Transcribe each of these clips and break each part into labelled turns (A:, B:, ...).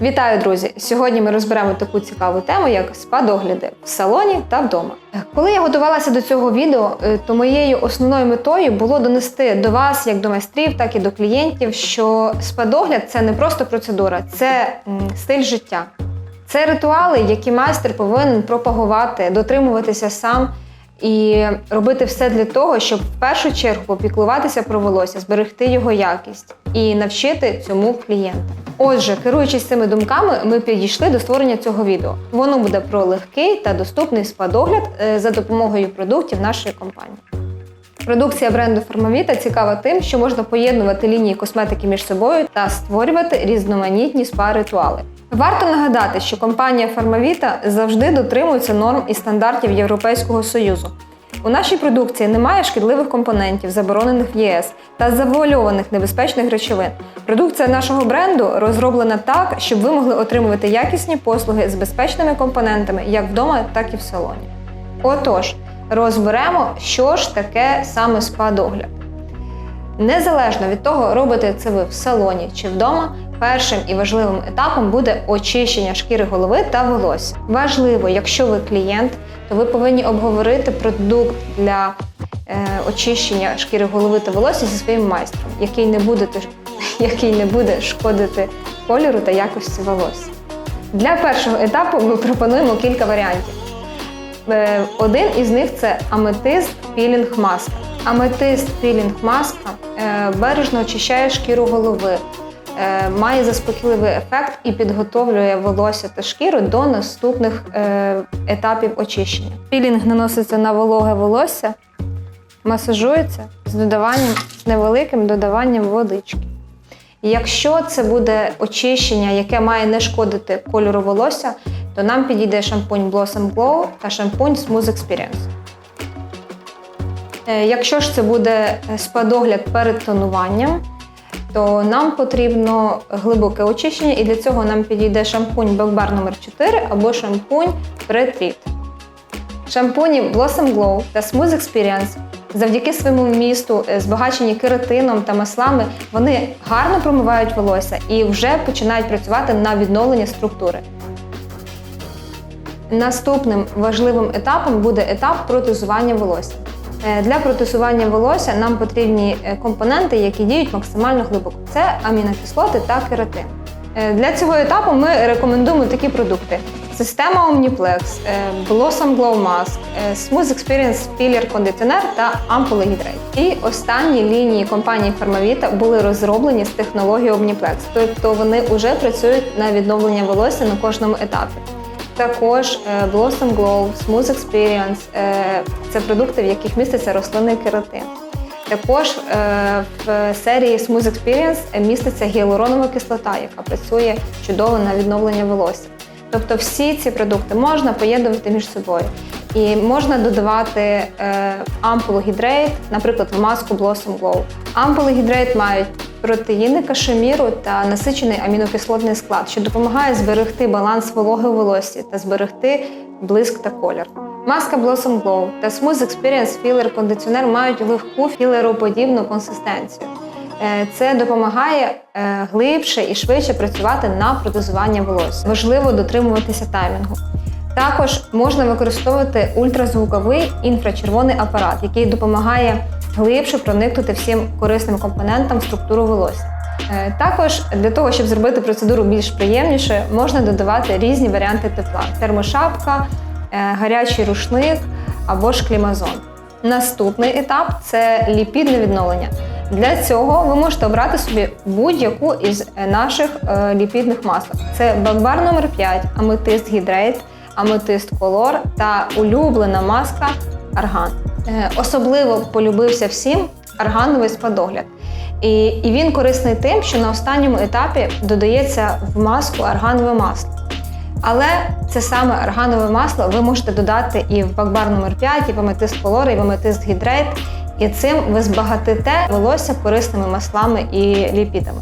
A: Вітаю, друзі! Сьогодні ми розберемо таку цікаву тему, як спа-догляди в салоні та вдома. Коли я готувалася до цього відео, е, то моєю основною метою було донести до вас, як до майстрів, так і до клієнтів, що спа-догляд – це не просто процедура, це стиль життя. Це ритуали, які майстер повинен пропагувати, дотримуватися сам і робити все для того, щоб в першу чергу попіклуватися про волосся, зберегти його якість і навчити цьому клієнта. Отже, керуючись цими думками, ми підійшли до створення цього відео. Воно буде про легкий та доступний спа-догляд е, за допомогою продуктів нашої компанії. Продукція бренду Формавіта цікава тим, що можна поєднувати лінії косметики між собою та створювати різноманітні спа-ритуали. Варто нагадати, що компанія Формавіта завжди дотримується норм і стандартів Європейського Союзу. У нашій продукції немає шкідливих компонентів, заборонених в ЄС та завуальованих небезпечних речовин. Продукція нашого бренду розроблена так, щоб ви могли отримувати якісні послуги з безпечними компонентами як вдома, так і в салоні. Отож, розберемо, що ж таке саме спа-догляд. Незалежно від того, робите це ви в салоні чи вдома, першим і важливим етапом буде очищення шкіри голови та волосся. Важливо, якщо ви клієнт, то ви повинні обговорити продукт для е, очищення шкіри голови та волосся зі своїм майстром, який не буде, який не буде шкодити кольору та якості волосся. Для першого етапу ми пропонуємо кілька варіантів. Е, Один із них це аметист пілінг маска. Аметист пілінг маска е, бережно очищає шкіру голови, е, має заспокійливий ефект і підготовлює волосся та шкіру до наступних е, етапів очищення. Пілінг наноситься на вологе волосся, масажується з додаванням невеликим додаванням водички. Якщо це буде очищення, яке має не шкодити кольору волосся, то нам підійде шампунь Blossom Glow та шампунь Smooth Experience. Е, Якщо ж це буде спа-догляд перед тонуванням, то нам потрібно глибоке очищення, і для цього нам підійде шампунь Белбар номер 4 або шампунь Pre-Treat. Шампуні Blossom Glow та Smooth Experience завдяки своєму вмісту, е, збагачені кератином та маслами, вони гарно промивають волосся і вже починають працювати на відновлення структури. Наступним важливим етапом буде етап протезування волосся. Е, Для протезування волосся нам потрібні е, компоненти, які діють максимально глибоко. Це амінокислоти та кератин. Е, Для цього етапу ми рекомендуємо такі продукти: система Omniplex, Blossom Glow Mask, Smooth Experience Filler Conditioner та Ampoule Hydrate. І останні лінії компанії Farmavita були розроблені з технологією Omniplex, тобто вони вже працюють на відновлення волосся на кожному етапі. Також е, Blossom Glow, Smooth Experience е, це продукти, в яких міститься рослинний кератин. Також е, в серії Smooth Experience міститься гіалуронова кислота, яка працює чудово на відновлення волосся. Тобто всі ці продукти можна поєднувати між собою. І можна додавати е, ампулу гідрейт, наприклад, в маску Blossom Glow. Ампули гідрейт мають протеїни кашеміру та насичений амінокислотний склад, що допомагає зберегти баланс вологи у волосі та зберегти блиск та колір. Маска Blossom Glow та Smooth Experience Filler кондиціонер мають легку філероподібну консистенцію. Е, Це допомагає е, глибше і швидше працювати на протезування волосся. Важливо дотримуватися таймінгу. Також можна використовувати ультразвуковий інфрачервоний апарат, який допомагає глибше проникнути всім корисним компонентам в структуру волосся. Е, Також для того, щоб зробити процедуру більш приємнішою, можна додавати різні варіанти тепла: термошапка, е, гарячий рушник або ж клімазон. Наступний етап це ліпідне відновлення. Для цього ви можете обрати собі будь-яку із е, наших ліпідних масок. Це Бакбар номер 5 Аметист Гідрейт, Аметист Колор та улюблена маска Арган. Е, Особливо полюбився всім аргановий спадогляд. І, і він корисний тим, що на останньому етапі додається в маску арганове масло. Але це саме арганове масло ви можете додати і в бакбар номер 5 і в аметист колор, і в аметист гідрейт. І цим ви збагатите волосся корисними маслами і ліпідами.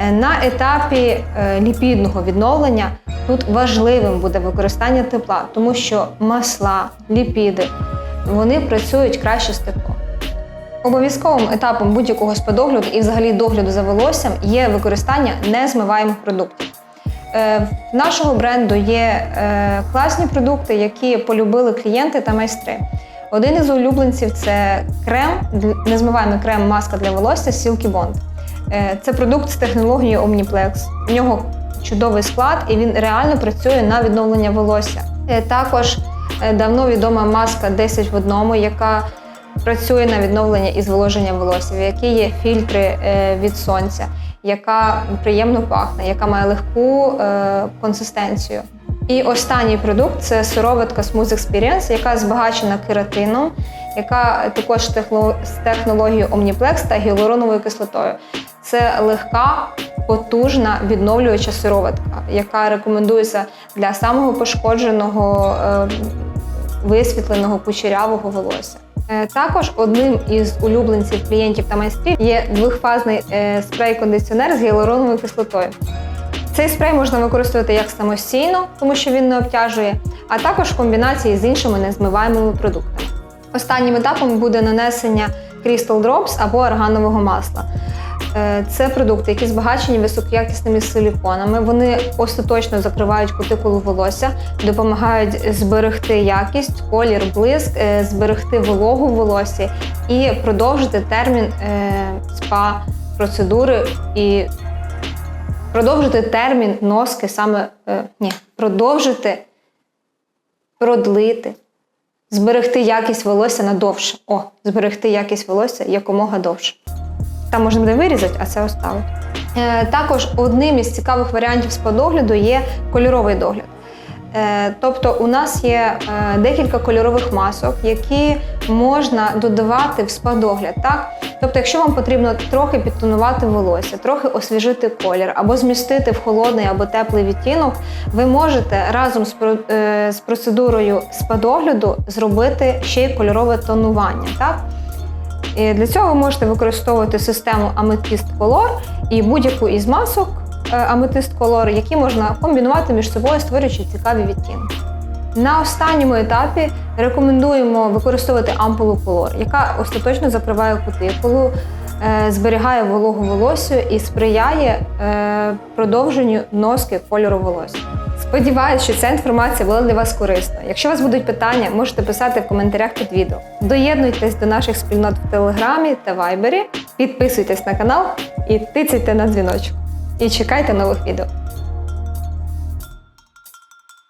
A: Е, На етапі е, ліпідного відновлення тут важливим буде використання тепла, тому що масла, ліпіди вони працюють краще з теплом. Обов'язковим етапом будь-якого сподогляду і взагалі догляду за волоссям є використання незмиваємих продуктів. Е, В нашого бренду є е, класні продукти, які полюбили клієнти та майстри. Один із улюбленців це крем, незмиваємий крем маска для волосся Silky Bond. Е, Це продукт з технологією Omniplex. У нього чудовий склад і він реально працює на відновлення волосся. Е, Також е, давно відома маска 10 в одному, яка працює на відновлення і зволоження волосся, в якій є фільтри е, від сонця, яка приємно пахне, яка має легку консистенцію. І останній продукт це сироватка Smooth Experience, яка збагачена кератином, яка також з технологією Omniplex та гіалуроновою кислотою. Це легка, потужна відновлююча сироватка, яка рекомендується для самого пошкодженого, е, висвітленого кучерявого волосся. Е, Також одним із улюбленців клієнтів та майстрів є двохфазний е, спрей-кондиціонер з гіалуроновою кислотою. Цей спрей можна використовувати як самостійно, тому що він не обтяжує, а також в комбінації з іншими незмиваємими продуктами. Останнім етапом буде нанесення Crystal Drops або органового масла. Е, Це продукти, які збагачені високоякісними силіконами. Вони остаточно закривають кутикулу волосся, допомагають зберегти якість, колір, блиск, е, зберегти вологу в волосі і продовжити термін е, спа процедури і продовжити термін носки саме ні, продовжити продлити, зберегти якість волосся надовше. О, зберегти якість волосся якомога довше. Там можна буде вирізати, а це оставити. Е, також одним із цікавих варіантів спа-догляду є кольоровий догляд. Е, Тобто у нас є е, декілька кольорових масок, які можна додавати в спа-догляд. Так? Тобто, якщо вам потрібно трохи підтонувати волосся, трохи освіжити колір або змістити в холодний або теплий відтінок, ви можете разом з процедурою спа-догляду зробити ще й кольорове тонування. Так? І для цього ви можете використовувати систему Amethyst Color і будь-яку із масок е, Amethyst Color, які можна комбінувати між собою, створюючи цікаві відтінки. На останньому етапі рекомендуємо використовувати ампулу Color, яка остаточно закриває кутикулу, е, зберігає вологу волосся і сприяє е, продовженню носки кольору волосся. Сподіваюсь, що ця інформація була для вас корисною. Якщо у вас будуть питання, можете писати в коментарях під відео. Доєднуйтесь до наших спільнот в Телеграмі та Вайбері, підписуйтесь на канал і тицяйте на дзвіночок. І чекайте нових відео.